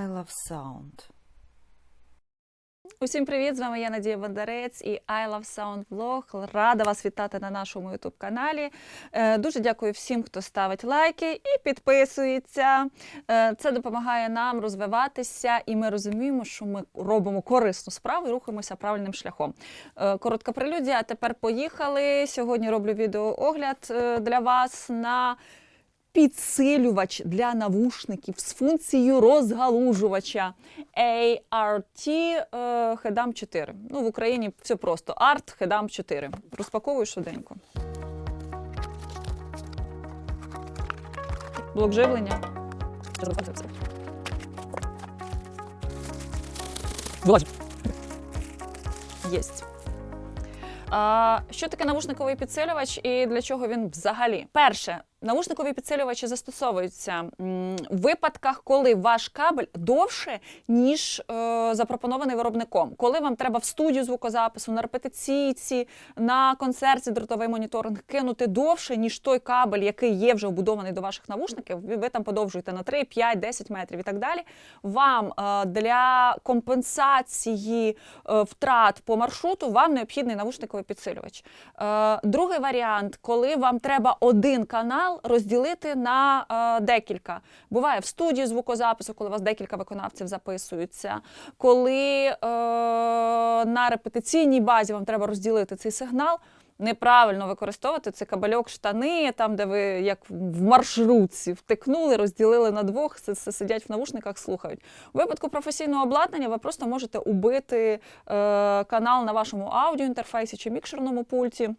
I love sound. Усім привіт! З вами я Надія Бондарець і I Love Sound Vlog. Рада вас вітати на нашому youtube каналі. Е, Дуже дякую всім, хто ставить лайки і підписується. Е, Це допомагає нам розвиватися, і ми розуміємо, що ми робимо корисну справу і рухаємося правильним шляхом. Е, Коротка прелюдія. А тепер поїхали. Сьогодні роблю відеоогляд для вас на підсилювач для навушників з функцією розгалужувача ART е, Hedam 4. Ну, в Україні все просто. ART Hedam 4. Розпаковую швиденько. Блок живлення. Вилазь. Єсть. А, що таке навушниковий підсилювач і для чого він взагалі? Перше, навушникові підсилювачі застосовуються в випадках, коли ваш кабель довше, ніж е, запропонований виробником. Коли вам треба в студію звукозапису, на репетиційці, на концерті дротовий моніторинг кинути довше, ніж той кабель, який є вже вбудований до ваших навушників, ви, там подовжуєте на 3, 5, 10 метрів і так далі. Вам е, для компенсації е, втрат по маршруту вам необхідний навушниковий підсилювач. Е, другий варіант, коли вам треба один канал розділити на е, декілька. Буває в студії звукозапису, коли у вас декілька виконавців записуються. Коли е, на репетиційній базі вам треба розділити цей сигнал. Неправильно використовувати цей кабельок штани, там, де ви як в маршрутці втикнули, розділили на двох, сидять в навушниках, слухають. У випадку професійного обладнання ви просто можете убити е, канал на вашому аудіоінтерфейсі чи мікшерному пульті.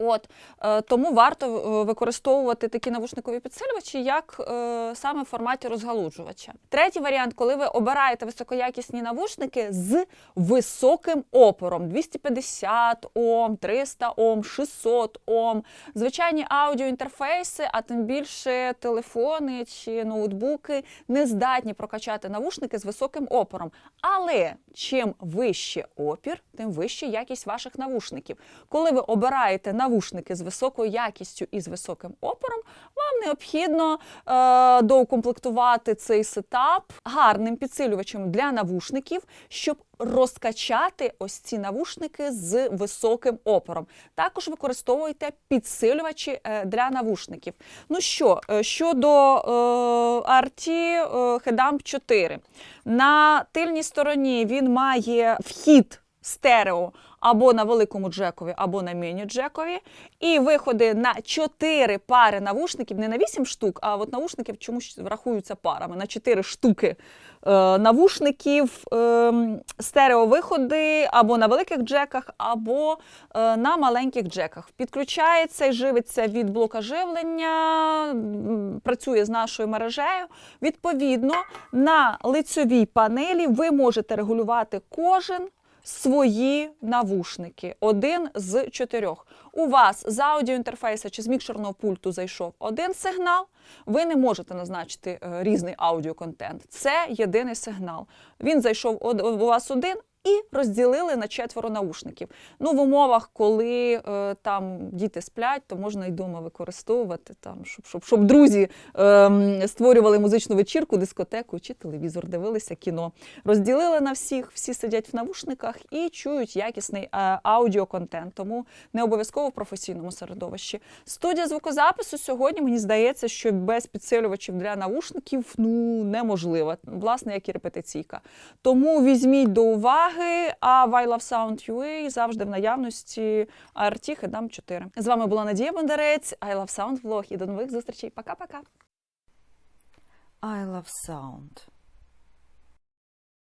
От е, тому варто е, використовувати такі навушникові підсилювачі, як е, саме в форматі розгалуджувача. Третій варіант, коли ви обираєте високоякісні навушники з високим опором 250 Ом, 300 Ом, 600 Ом, звичайні аудіоінтерфейси, а тим більше телефони чи ноутбуки не здатні прокачати навушники з високим опором. Але чим вище опір, тим вища якість ваших навушників. Коли ви обираєте навушники з високою якістю і з високим опором, вам необхідно е, доукомплектувати цей сетап гарним підсилювачем для навушників, щоб розкачати ось ці навушники з високим опором. Також використовуйте підсилювачі е, для навушників. Ну що, е, щодо е, RT Hedam 4. На тильній стороні він має вхід стерео або на великому джекові, або на міні-джекові. І виходи на 4 пари навушників, не на 8 штук, а от навушників чомусь рахуються парами на 4 штуки е, навушників, е, стереовиходи або на великих джеках, або е, на маленьких джеках. Підключається і живиться від блока живлення, працює з нашою мережею. Відповідно, на лицьовій панелі ви можете регулювати кожен свої навушники, один з чотирьох. У вас з аудіоінтерфейса чи з мікшерного пульту зайшов один сигнал. Ви не можете назначити е, різний аудіоконтент. Це єдиний сигнал. Він зайшов у вас один. І розділили на четверо наушників. Ну, в умовах, коли е, там діти сплять, то можна і вдома використовувати, там, щоб, щоб, щоб друзі е, створювали музичну вечірку, дискотеку чи телевізор, дивилися кіно. Розділили на всіх, всі сидять в навушниках і чують якісний е, аудіоконтент, тому не обов'язково в професійному середовищі. Студія звукозапису сьогодні мені здається, що без підсилювачів для навушників ну неможливо, власне, як і репетиційка. Тому візьміть до уваги, а в I Love Sound UA завжди в наявності ART дам 4. З вами була Надія Бондарець, I Love Sound Vlog і до нових зустрічей. Пока-пока. I love sound.